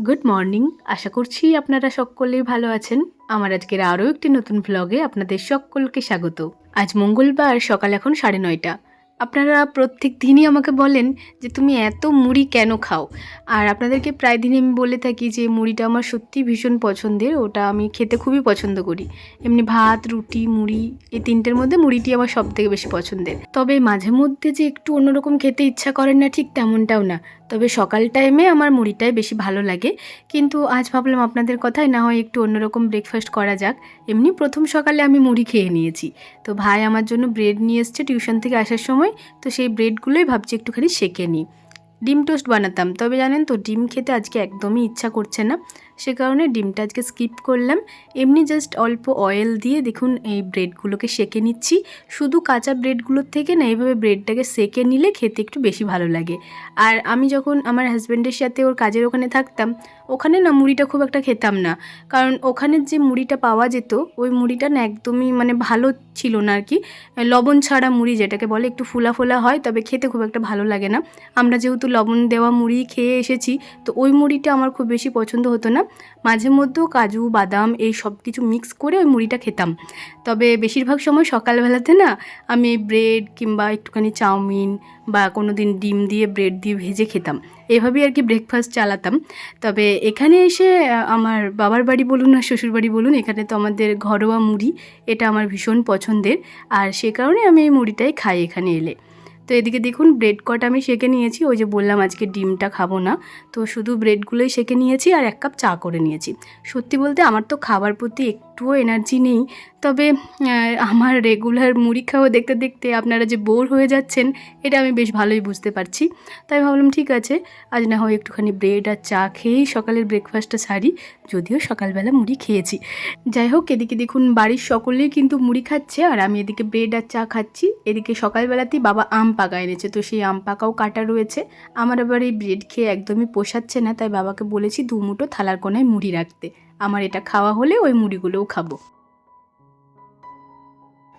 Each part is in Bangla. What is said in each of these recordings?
গুড মর্নিং আশা করছি আপনারা সকলেই ভালো আছেন। আমার আজকের আরও একটি নতুন ভ্লগে আপনাদের সকলকে স্বাগত। আজ মঙ্গলবার, সকাল এখন সাড়ে নয়টা। আপনারা প্রত্যেক দিনই আমাকে বলেন যে তুমি এত মুড়ি কেন খাও? আর আপনাদেরকে প্রায় দিনই আমি বলে থাকি যে মুড়িটা আমার সত্যি ভীষণ পছন্দের, ওটা আমি খেতে খুবই পছন্দ করি। এমনি ভাত, রুটি, মুড়ি, এই তিনটের মধ্যে মুড়িটি আমার সব থেকে বেশি পছন্দের। তবে মাঝে মধ্যে যে একটু অন্যরকম খেতে ইচ্ছা করেন না, ঠিক তেমনটাও না। তবে সকাল টাইমে আমার মুড়িটাই বেশি ভালো লাগে। কিন্তু আজ ভাবলাম আপনাদের কথায় না হয় একটু অন্যরকম ব্রেকফাস্ট করা যাক। এমনি প্রথম সকালে আমি মুড়ি খেয়ে নিয়েছি। তো ভাই আমার জন্য ব্রেড নিয়ে এসছে টিউশন থেকে আসার সময়। তো সেই ব্রেডগুলোই ভাবছি একটুখানি সেকে নিই। ডিম টোস্ট বানাতাম। তবে জানেন তো, ডিম খেতে আজকে একদমই ইচ্ছা করছে না। সে কারণে ডিমটা আজকে স্কিপ করলাম। এমনি জাস্ট অল্প অয়েল দিয়ে দেখুন এই ব্রেডগুলোকে সেকে নিচ্ছি। শুধু কাঁচা ব্রেডগুলোর থেকে না, এইভাবে ব্রেডটাকে সেকে নিলে খেতে একটু বেশি ভালো লাগে। আর আমি যখন আমার হাজব্যান্ডের সাথে ওর কাজের ওখানে থাকতাম, ওখানে না মুড়িটা খুব একটা খেতাম না। কারণ ওখানে যে মুড়িটা পাওয়া যেত, ওই মুড়িটা না একদমই মানে ভালো ছিল না আর কি লবণ ছাড়া মুড়ি যেটাকে বলে, একটু ফুলা ফোলা হয়, তবে খেতে খুব একটা ভালো লাগে না। আমরা যেহেতু লবণ দেওয়া মুড়ি খেয়ে এসেছি, তো ওই মুড়িটা আমার খুব বেশি পছন্দ হতো না। মাঝে মধ্যেও কাজু, বাদাম এই সব কিছু মিক্স করে ওই মুড়িটা খেতাম। তবে বেশিরভাগ সময় সকালবেলাতে না আমি ব্রেড কিংবা একটুখানি চাউমিন বা কোনো দিন ডিম দিয়ে ব্রেড দিয়ে ভেজে খেতাম। এভাবেই আর কি ব্রেকফাস্ট চালাতাম। তবে এখানে এসে আমার বাবার বাড়ি বলুন আর শ্বশুর বাড়ি বলুন, এখানে তো আমাদের ঘরোয়া মুড়ি, এটা আমার ভীষণ পছন্দের। আর সে কারণে আমি এই মুড়িটাই খাই এখানে এলে। তো এদিকে দেখুন ব্রেড কটা আমি সেঁকে নিয়েছি। ওই যে বললাম আজকে ডিমটা খাব না। তো শুধু ব্রেডগুলোই সেঁকে নিয়েছি আর এক কাপ চা করে নিয়েছি। সত্যি বলতে আমার তো খাবার প্রতি একটুও এনার্জি নেই। তবে আমার রেগুলার মুড়ি খাওয়া দেখতে দেখতে আপনারা যে বোর হয়ে যাচ্ছেন, এটা আমি বেশ ভালোই বুঝতে পারছি। তাই ভাবলাম, ঠিক আছে, আজ না হয় একটুখানি ব্রেড আর চা খেয়েই সকালের ব্রেকফাস্টটা সারি। যদিও সকালবেলা মুড়ি খেয়েছি। যাই হোক, এদিকে দেখুন, বাড়ির সকলেই কিন্তু মুড়ি খাচ্ছে, আর আমি এদিকে ব্রেড আর চা খাচ্ছি। এদিকে সকালবেলাতেই বাবা আম পাকা এনেছে, তো সেই আম পাকাও কাটা রয়েছে। আমার আবার এই ব্রেড খেয়ে একদমই পোষাচ্ছে না, তাই বাবাকে বলেছি, দু মুঠো থালার কোনায় মুড়ি রাখতে। আমার এটা খাওয়া হলে ওই মুড়িগুলোও খাব।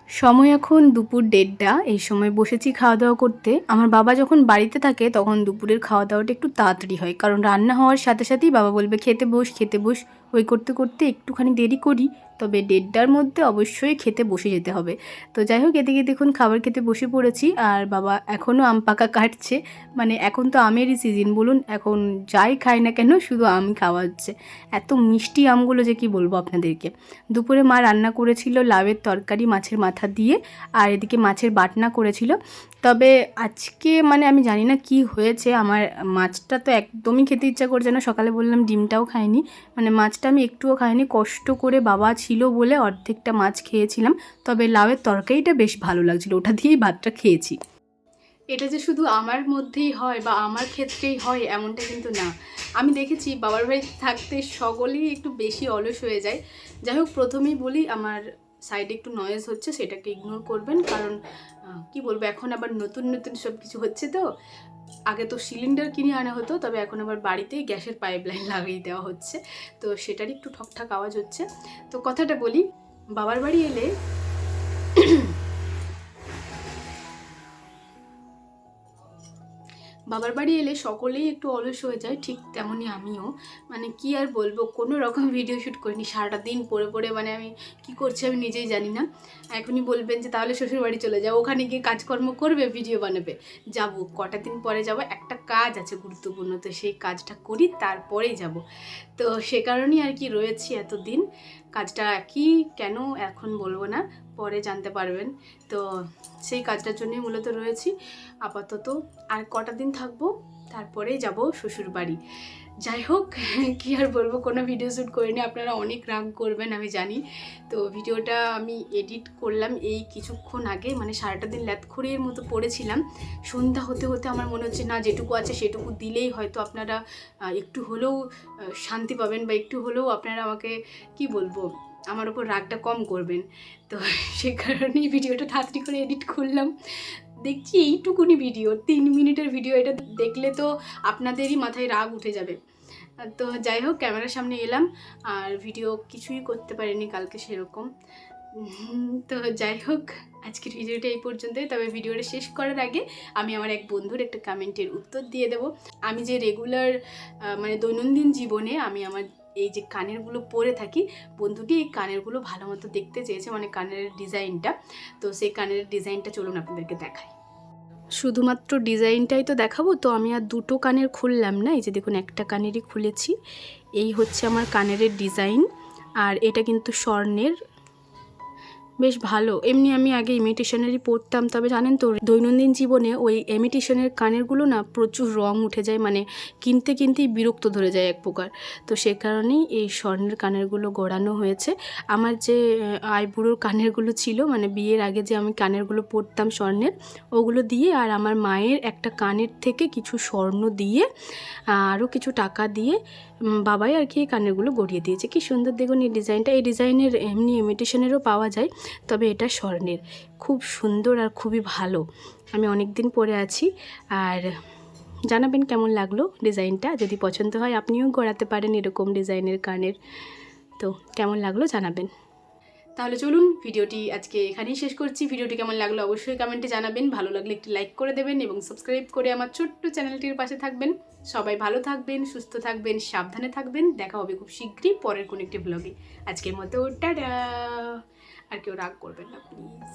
সময় এখন দুপুর দেড়টা, এই সময় বসেছি খাওয়া দাওয়া করতে। আমার বাবা যখন বাড়িতে থাকে তখন দুপুরের খাওয়া দাওয়াটা একটু তাড়াতাড়ি হয়। কারণ রান্না হওয়ার সাথে সাথেই বাবা বলবে, খেতে বস খেতে বস। ওই করতে করতে একটুখানি দেরি করি তবে দেড়টার মধ্যে অবশ্যই খেতে বসে যেতে হবে। তো যাই হোক, এদিকে দেখুন খাবার খেতে বসে পড়েছি। আর বাবা এখনও আম পাকা কাটছে। মানে এখন তো আমেরই সিজন বলুন। এখন যাই খাই না কেন, শুধু আম খাওয়া হচ্ছে। এত মিষ্টি আমগুলো যে কি বলব আপনাদেরকে। দুপুরে মা রান্না করেছিল লাউয়ের তরকারি মাছের মাথা দিয়ে, আর এদিকে মাছের বাটনা করেছিল। তবে আজকে মানে আমি জানি না কি হয়েছে। আমার মাছটা তো একদমই খেতে ইচ্ছা করছে না। সকালে বললাম ডিমটাও খাইনি। মানে মাছটা আমি একটুও খাইনি। কষ্ট করে বাবা ছিল বলে অর্ধেকটা মাছ খেয়েছিলাম, তবে লাউয়ের তরকারিটা বেশ ভালো লাগছিল, ওটা দিয়েই ভাতটা খেয়েছি। এটা যে শুধু আমার মধ্যেই হয় বা আমার ক্ষেত্রেই হয় এমনটা কিন্তু না। আমি দেখেছি বাবার বাড়িতে থাকতে সকলেই একটু বেশি অলস হয়ে যায়। যাই হোক, প্রথমেই বলি আমার সাইডে একটু নয়েজ হচ্ছে, সেটাকে ইগনোর করবেন। কারণ কি বলব, এখন আবার নতুন নতুন সব কিছু হচ্ছে তো। আগে তো সিলিন্ডার কিনে আনা হতো, তবে এখন আবার বাড়িতেই গ্যাসের পাইপ লাইন লাগিয়ে দেওয়া হচ্ছে। তো সেটারই একটু ঠকঠাক আওয়াজ হচ্ছে। তো কথাটা বলি, বাবার বাড়ি এলে বাবার বাড়ি এলে সকলেই একটু অলস হয়ে যায়, ঠিক তেমনই আমিও। মানে কি আর বলব, কোনো রকম ভিডিও শ্যুট করিনি সারাটা দিন পরে পরে মানে আমি কি করছি আমি নিজেই জানি না। এখনই বলবেন যে, তাহলে শ্বশুর বাড়ি চলে যাও, ওখানে গিয়ে কাজকর্ম করবে ভিডিও বানাবে। যাব, কটা দিন পরে যাব, একটা কাজ আছে গুরুত্বপূর্ণ, তো সেই কাজটা করি, তারপরেই যাব। তো সে কারণেই আর কি রয়েছি এতদিন। কাজটা কি, কেন, এখন বলব না। পরে জানতে পারবেন। তো সেই কাজটার জন্যই মূলত রয়েছি। আপাতত আর কটা দিন থাকব, তারপরেই যাব শ্বশুর বাড়ি। যাই হোক, কী আর বলব, কোনো ভিডিও শ্যুট করিনি। আপনারা অনেক রাগ করবেন, আমি জানি। তো ভিডিওটা আমি এডিট করলাম এই কিছুক্ষণ আগে মানে সারাটা দিন ল্যাথখড়ির মতো পড়েছিলাম। সন্ধ্যা হতে হতে আমার মনে হচ্ছে, না, যেটুকু আছে সেটুকু দিলেই হয়তো আপনারা একটু হলেও শান্তি পাবেন বা একটু হলেও আপনারা আমাকে, কি বলব আমার ওপর রাগটা কম করবেন। তো সে কারণেই ভিডিওটা তাড়াতাড়ি করে এডিট করলাম। দেখছি এইটুকুনি ভিডিও তিন মিনিটের ভিডিও এটা দেখলে তো আপনাদেরই মাথায় রাগ উঠে যাবে। তো যাই হোক, ক্যামেরার সামনে এলাম, আর ভিডিও কিছুই করতে পারিনি কালকে সেরকম। তো যাই হোক, আজকের ভিডিওটা এই পর্যন্তই। তবে ভিডিওটা শেষ করার আগে আমি আমার এক বন্ধুর একটা কমেন্টের উত্তর দিয়ে দেব। আমি যে রেগুলার মানে দৈনন্দিন জীবনে আমি আমার এই যে কানেরগুলো পরে থাকি, বন্ধুটি এই কানেরগুলো ভালো মতো দেখতে চেয়েছে মানে কানের ডিজাইনটা। তো সেই কানের ডিজাইনটা চলুন আপনাদেরকে দেখাই। শুধুমাত্র ডিজাইনটাই তো দেখাবো, তো আমি আর দুটো কানের খুললাম না, এই যে দেখুন একটা কানেরই খুলেছি। এই হচ্ছে আমার কানের ডিজাইন, আর এটা কিন্তু স্বর্ণের বেশ ভালো। এমনি আমি আগে ইমিটেশনেরই পরতাম তবে জানেন তো, দৈনন্দিন জীবনে ওই ইমিটেশনের কানেরগুলো না প্রচুর রং উঠে যায় মানে কিনতে কিনতেই বিরক্ত ধরে যায় এক প্রকার। তো সে কারণেই এই স্বর্ণের কানেরগুলো গড়ানো হয়েছে। আমার যে আইবুড়োর কানেরগুলো ছিল মানে বিয়ের আগে যে আমি কানেরগুলো পরতাম স্বর্ণের, ওগুলো দিয়ে আর আমার মায়ের একটা কানের থেকে কিছু স্বর্ণ দিয়ে, আরও কিছু টাকা দিয়ে বাবাই আর কি এই কানেরগুলো গড়িয়ে দিয়েছে। কি সুন্দর দেখুন এই ডিজাইনটা। এই ডিজাইনের এমনি ইমিটেশনেরও পাওয়া যায়। তবে এটা স্বর্ণের। খুব সুন্দর আর খুবই ভালো। আমি অনেক দিন পরে আছি আর জানাবেন কেমন লাগল ডিজাইনটা। যদি পছন্দ হয় আপনিও গড়াতে পারেন এরকম ডিজাইনের কানের। তো কেমন লাগল জানাবেন। তাহলে চলুন ভিডিওটি আজকে এখানেই শেষ করছি। ভিডিওটি কেমন লাগল অবশ্যই কমেন্টে জানাবেন। ভালো লাগলে একটি লাইক করে দেবেন এবং সাবস্ক্রাইব করে আমার ছোট্ট চ্যানেলটির পাশে থাকবেন। সবাই ভালো থাকবেন, সুস্থ থাকবেন, সাবধানে থাকবেন। দেখা হবে খুব শীঘ্রই পরের কোনো একটি ব্লগে আজকের মতো, টাটা! আর কেউ রাগ করবেন না প্লিজ